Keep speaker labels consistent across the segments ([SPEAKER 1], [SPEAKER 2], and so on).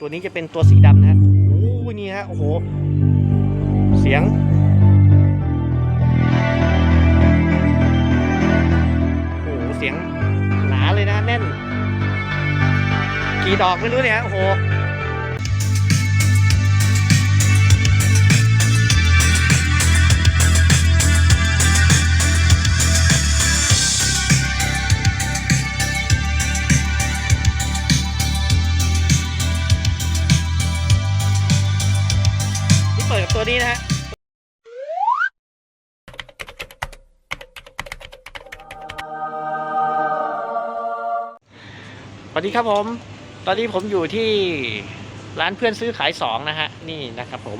[SPEAKER 1] ตัวนี้จะเป็นตัวสีดำนะฮะโอ้นี่ฮะ โอ้โห เสียง โอ้โห เสียงหนาเลยนะ แน่น กี่ดอกไม่รู้เนี่ย โอ้โห วัสดีครับผม ตอนนี้ผมอยู่ที่ร้านเพื่อนซื้อขายสองนะฮะ นี่นะครับผม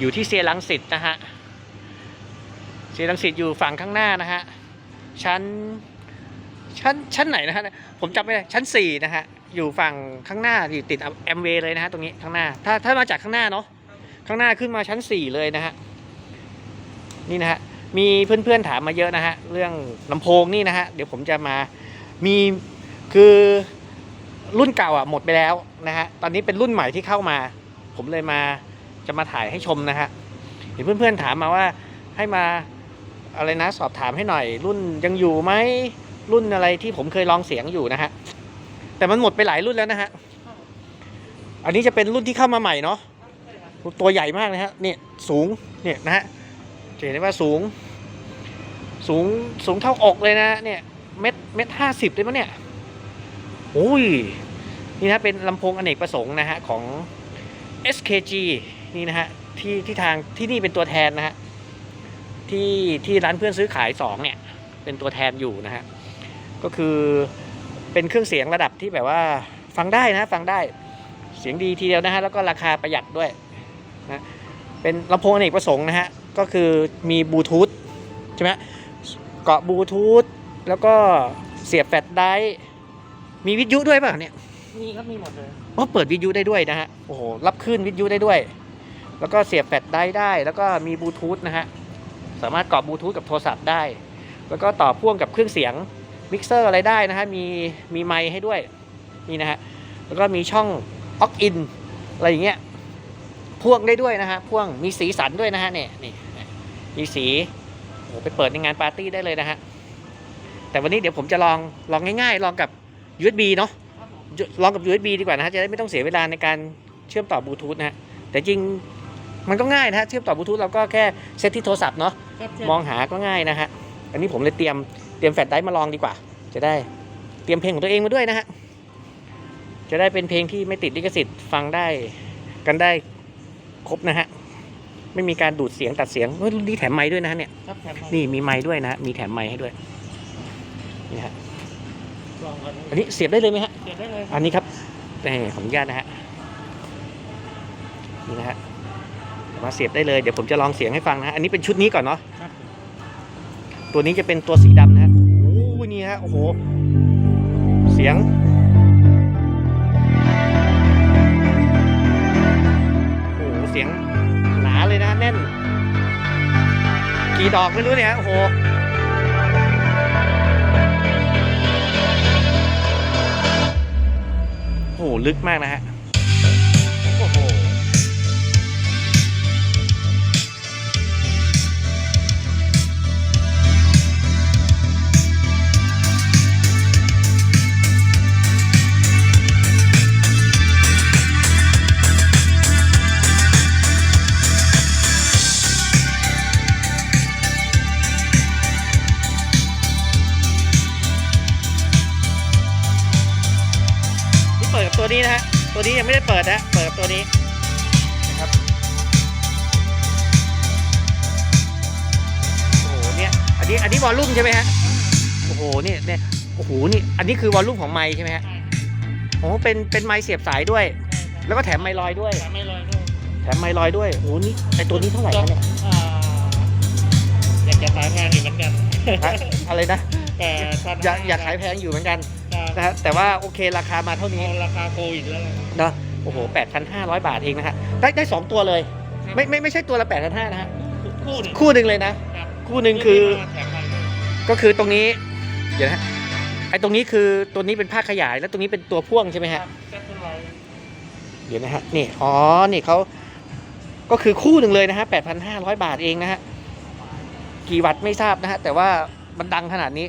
[SPEAKER 1] อยู่ที่เซียรังสิตนะฮะ เซียรังสิตอยู่ฝั่งข้างหน้านะฮะ ชั้น ชั้น ชั้นไหนนะฮะ ผมจำไม่ได้ ชั้นสี่นะฮะ อยู่ฝั่งข้างหน้าอยู่ติดแอมเวย์เลยนะฮะตรงนี้ข้างหน้า ถ้าถ้ามาจากข้างหน้าเนาะ ข้างหน้าขึ้นมาชั้นสี่เลยนะฮะ นี่นะฮะ มีเพื่อนๆถามมาเยอะนะฮะ เรื่องลำโพงนี่นะฮะ เดี๋ยวผมจะมา มี คือรุ่นเก่าอะหมดไปแล้วนะฮะ ตอนนี้เป็นรุ่นใหม่ที่เข้ามา ผมเลยมาจะมาถ่ายให้ชมนะฮะ เห็นเพื่อนๆถามมาว่าให้มาอะไรนะสอบถามให้หน่อย รุ่นยังอยู่ไหมรุ่นอะไรที่ผมเคยลองเสียงอยู่นะฮะ แต่มันหมดไปหลายรุ่นแล้วนะฮะ อันนี้จะเป็นรุ่นที่เข้ามาใหม่เนาะตัวใหญ่มากนะฮะเนี่ยสูงเนี่ยนะฮะจะเห็นได้ว่าสูง สูงสูงเท่าอกเลยนะเนี่ยเม็ดเม็ดห้าสิบเลยมั้งเนี่ย อ้ยนี่นะเป็นลำโพงอเนกประสงค์นะฮะของ SKG นี่นะฮะที่ที่ทางที่นี่เป็นตัวแทนนะฮะที่ที่ร้านเพื่อนซื้อขายสองเนี่ยเป็นตัวแทนอยู่นะฮะก็คือเป็นเครื่องเสียงระดับที่แบบว่าฟังได้นะฟังได้เสียงดีทีเดียวนะฮะแล้วก็ราคาประหยัดด้วยนะเป็นลำโพงอเนกประสงค์นะฮะก็คือมีบลูทูธใช่ไหมเกาะบลูทูธแล้วก็เสียบแฟลชไดร์ มีวิทยุด้วยป่ะเนี่ย
[SPEAKER 2] มีครับมีหมดเลย
[SPEAKER 1] อ๋อเปิดวิทยุได้ด้วยนะฮะ โอ้โห รับคลื่นวิทยุได้ด้วย แล้วก็เสียบแฟลชไดรฟ์ได้ แล้วก็มีบลูทูธนะฮะ สามารถเกาะบลูทูธกับโทรศัพท์ได้ แล้วก็ต่อพ่วงกับเครื่องเสียงมิกเซอร์อะไรได้นะฮะ มีมีไมค์ให้ด้วย นี่นะฮะ แล้วก็มีช่องออกอินอะไรอย่างเงี้ย พ่วงได้ด้วยนะฮะ พ่วงมีสีสันด้วยนะฮะเนี่ยนี่ มีสี โอ้โหไปเปิดในงานปาร์ตี้ได้เลยนะฮะ แต่วันนี้เดี๋ยวผมจะลองลองง่ายๆ ลองกับ USB เนาะลองกับ USB ดีกว่านะฮะจะได้ไม่ต้องเสียเวลาในการเชื่อมต่อบลูทูธนะฮะแต่จริงมันก็ง่ายนะฮะเชื่อมต่อบลูทูธเราก็แค่เซตที่โทรศัพท์เนาะมองหาก็ง่ายนะฮะอันนี้ผมเลยเตรียมเตรียมแฟลชไดรฟ์มาลองดีกว่า จะได้เตรียมเพลงของตัวเองมาด้วยนะฮะจะได้เป็นเพลงที่ไม่ติดลิขสิทธิ์ฟังได้กันได้ครบนะฮะไม่มีการดูดเสียงตัดเสียงเฮ้ยรุ่นนี้แถมไม้ด้วยนะฮะเนี่ย
[SPEAKER 2] ครับแถมมา
[SPEAKER 1] นี่มีไม้ด้วยนะฮะมีแถมไม้ให้ด้วยนี่ฮะ
[SPEAKER 2] ล องกัน
[SPEAKER 1] อันนี้เสียบได้เลยไหมฮะ
[SPEAKER 2] เสียบได้เลย
[SPEAKER 1] อันนี้ครับนี่ขออนุญาตนะฮะ นี่นะฮะมาเสียบได้เลย เดี๋ยวผมจะลองเสียงให้ฟังนะฮะ อันนี้เป็นชุดนี้ก่อนเนาะ
[SPEAKER 2] ครับ
[SPEAKER 1] ตัวนี้จะเป็นตัวสีดำนะฮะ โอ้ยนี่ฮะ โอ้โห เสียง โอ้โห เสียงหนาเลยนะ แน่น กี่ดอกไม่รู้เนี่ยฮะ โอ้โห ลึกมากนะฮะ นี่เปิดกับตัวนี้นะฮะ ตัวนี้ยังไม่ได้เปิดนะ เปิดกับตัวนี้นะครับ โอ้โห เนี่ย อันนี้ อันนี้วอลลุ่มใช่ไหมฮะ โอ้โหนี่เนี่ย โอ้โห นี่ อันนี้คือวอลลุ่มของไมค์ใช่ไหมฮะ โอ้โหเป็น เป็นไมค์เสียบสายด้วย แล้วก็แถมไมค์ลอยด้วย
[SPEAKER 2] แถมไม่ลอยด้วย
[SPEAKER 1] แถมไมค์ลอยด้วย โอ้โห นี่ ไอตัวนี้เท่าไหร่คะเนี่ย
[SPEAKER 2] อ่าอยากจะขายแพงอยู่เหมือนกัน
[SPEAKER 1] อะอะไรนะ
[SPEAKER 2] แต่ตอน
[SPEAKER 1] อยากอยากขายแพงอยู่เหมือนกัน
[SPEAKER 2] ครับ
[SPEAKER 1] นะฮะแต่ว่าโอเคราคามาเท่านี้
[SPEAKER 2] เอาราคาโควิดแล้วล่ะ
[SPEAKER 1] เนาะโอ้โห 8,500 บาทเองนะฮะได้ได้สองตัวเลย ไม่ไม่ไม่ใช่ตัวละ 8,500นะฮะ
[SPEAKER 2] คู่หนึ่ง
[SPEAKER 1] คู่หนึ่งเลยนะ
[SPEAKER 2] ครับ
[SPEAKER 1] คู่หนึ่งคือ
[SPEAKER 2] ที่มาแถมไปด้วย
[SPEAKER 1] ก็คือตรงนี้ เดี๋ยวนะไอ้ตรงนี้คือตัวนี้เป็นภาคขยายแล้วตรงนี้เป็นตัวพ่วงใช่ไหม
[SPEAKER 2] ครั
[SPEAKER 1] ฮะ
[SPEAKER 2] บแจ็คเก็ตไลท์
[SPEAKER 1] อเดี๋ยวนะฮะนี่อ๋อนี่เขาก็คือคู่หนึ่งเลยนะฮะ 8,500 บาทเองนะฮะ กี่วัตต์ไม่ทราบนะฮะ แต่ว่ามันดังขนาดนี้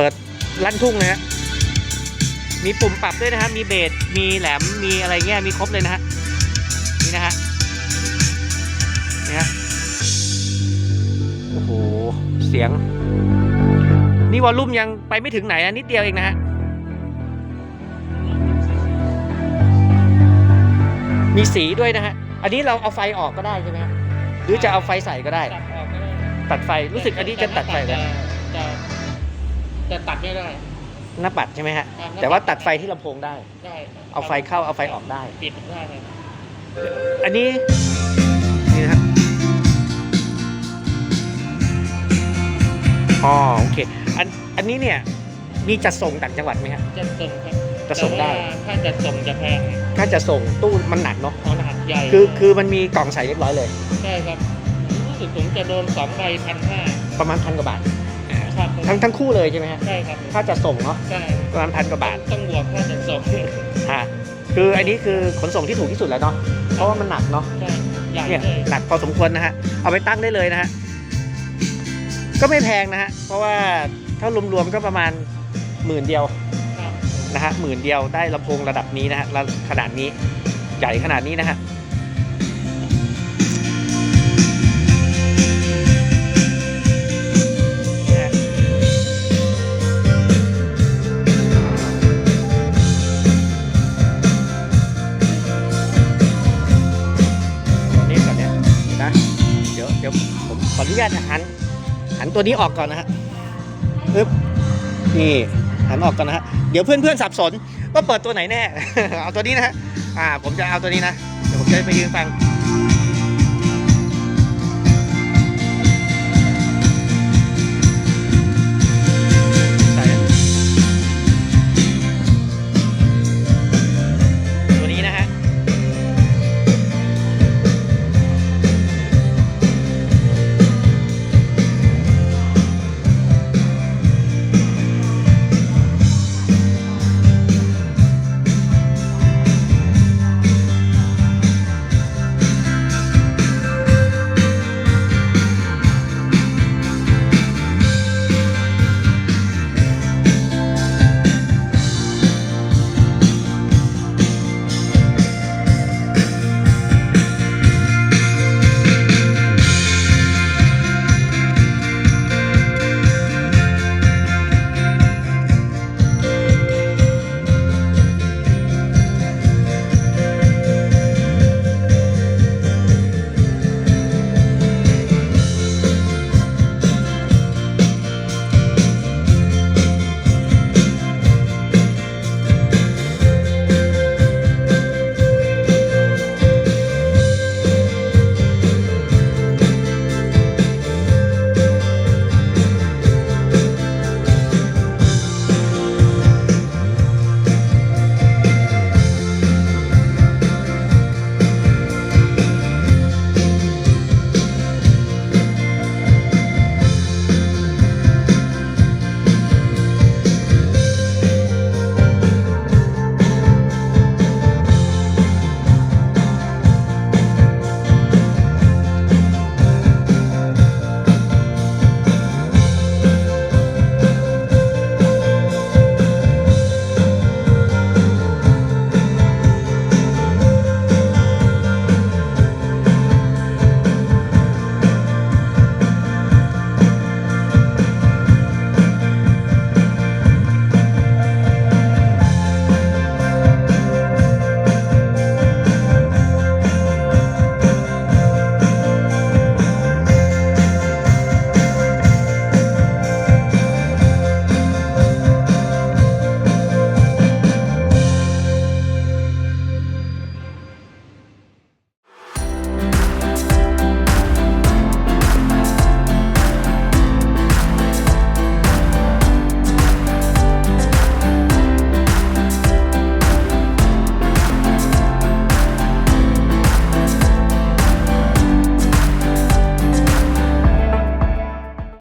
[SPEAKER 1] เปิดลั่นทุ่งนะฮะมีปุ่มปรับด้วยนะฮะมีเบสมีแหลมมีอะไรเงี้ยมีครบเลยนะฮะนี่นะฮะนี่ฮะโอ้โหเสียง นี่วอลลุ่มยังไปไม่ถึงไหนนะนิดเดียวเองนะฮะมีสีด้วยนะฮะ อันนี้เราเอาไฟออกก็ได้ใช่ไหมฮะหรือจะเอาไฟใส่ก็ได้
[SPEAKER 2] ตัดออกก็ได้
[SPEAKER 1] ตัดไฟรู้สึกอันนี้จะตัดไฟ
[SPEAKER 2] จะ
[SPEAKER 1] แล้ว
[SPEAKER 2] จะ จะตัดไม่ได้
[SPEAKER 1] หน้าปัดใช่ไหมฮะ
[SPEAKER 2] ครับ
[SPEAKER 1] แต่ว่าตัดไฟที่ลำโพงได้
[SPEAKER 2] ได้
[SPEAKER 1] เอาไฟเข้าเอาไฟออกได้
[SPEAKER 2] ปิดได้เลย
[SPEAKER 1] อันนี้ นี่นะฮะอ๋อโอเค อันอันนี้เนี่ยมีจัดส่งต่างจังหวัดไหมฮะ
[SPEAKER 2] จะส่งครับ
[SPEAKER 1] จะส่งได้
[SPEAKER 2] แต่ว่าถ้าจะส่งจะแพง
[SPEAKER 1] ถ้าจะส่งตู้มันหนักเนาะ
[SPEAKER 2] เพราะรหัสใหญ่
[SPEAKER 1] คือคือมันมีกล่องใส่เรียบร้อยเลย
[SPEAKER 2] ใช่ครับรู้สึกผมจะโดนสองใบพันห้า
[SPEAKER 1] ประมาณพันกว่าบาท
[SPEAKER 2] ครับ
[SPEAKER 1] ทั้งทั้งคู่เลยใช่ไหมฮะ
[SPEAKER 2] ใช่ครับ
[SPEAKER 1] ถ้าจะส่งเนาะ
[SPEAKER 2] ใช่
[SPEAKER 1] ประมาณพันกว่าบาท
[SPEAKER 2] ต้องบวกถ้าจะส่ง
[SPEAKER 1] ฮะคืออันนี้คือขนส่งที่ถูกที่สุดแล้วเนาะเพราะว่ามันหนักเนาะ
[SPEAKER 2] ใช่ใหญ่
[SPEAKER 1] เนี่ย
[SPEAKER 2] เลย
[SPEAKER 1] หนักพอสมควรนะฮะเอาไปตั้งได้เลยนะฮะก็ไม่แพงนะฮะเพราะว่าถ้ารวมๆก็ประมาณหมื่นเดียว
[SPEAKER 2] ครับ
[SPEAKER 1] นะฮะหมื่นเดียวได้ลำโพงระดับนี้นะฮะระขนาดนี้ใหญ่ขนาดนี้นะฮะ ออนุญาตหันหันตัวนี้ออกก่อนนะฮะปึ๊บนี่หันออกก่อนนะฮะเดี๋ยวเพื่อนๆสับสนว่าเปิดตัวไหนแน่ เอาตัวนี้นะฮะอ่าผมจะเอาตัวนี้นะเดี๋ยวผมจะไปยืนฟัง